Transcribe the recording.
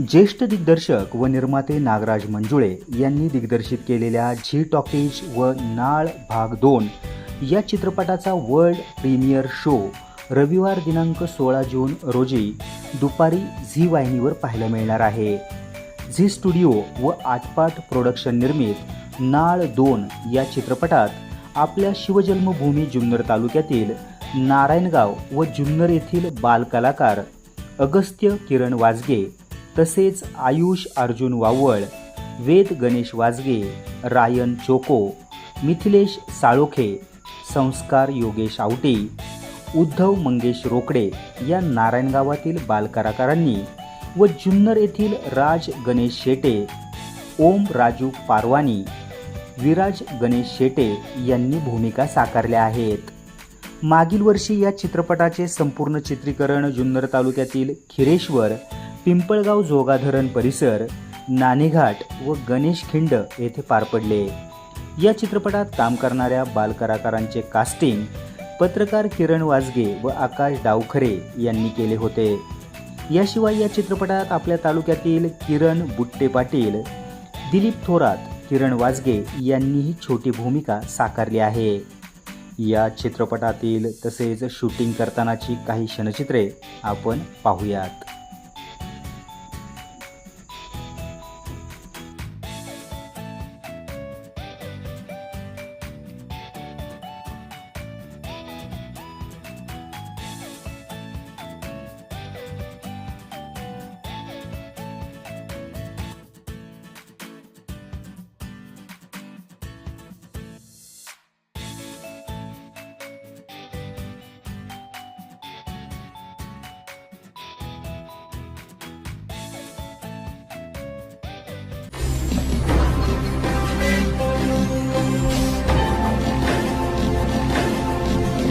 ज्येष्ठ दिग्दर्शक व निर्माते नागराज मंजुळे यांनी दिग्दर्शित केलेल्या झी टॉकीज व नाळ भाग दोन या चित्रपटाचा वर्ल्ड प्रीमियर शो रविवार दिनांक सोळा जून रोजी दुपारी झी वाहिनीवर पाहायला मिळणार आहे. झी स्टुडिओ व आटपाट प्रोडक्शन निर्मित नाळ दोन या चित्रपटात आपल्या शिवजन्मभूमी जुन्नर तालुक्यातील नारायणगाव व जुन्नर येथील बालकलाकार अगस्त्य किरण वाजगे तसेच आयुष अर्जुन वावळ वेद गणेश वाजगे रायन चोको मिथिलेश साळोखे संस्कार योगेश आवटे उद्धव मंगेश रोकडे या नारायणगावातील बालकलाकारांनी व जुन्नर येथील राज गणेश शेटे ओम राजू पारवानी विराज गणेश शेटे यांनी भूमिका साकारल्या आहेत. मागील वर्षी या चित्रपटाचे संपूर्ण चित्रीकरण जुन्नर तालुक्यातील खिरेश्वर पिंपळगाव जोगाधरण परिसर नाणेघाट व गणेश खिंड येथे पार पडले. या चित्रपटात काम करणाऱ्या बालकलाकारांचे कास्टिंग पत्रकार किरण वाजगे व आकाश डावखरे यांनी केले होते. याशिवाय या चित्रपटात आपल्या तालुक्यातील किरण बुट्टे पाटील दिलीप थोरात किरण वाजगे यांनीही छोटी भूमिका साकारली आहे. या चित्रपटातील तसेच शूटिंग करतानाची काही क्षणचित्रे आपण पाहूयात.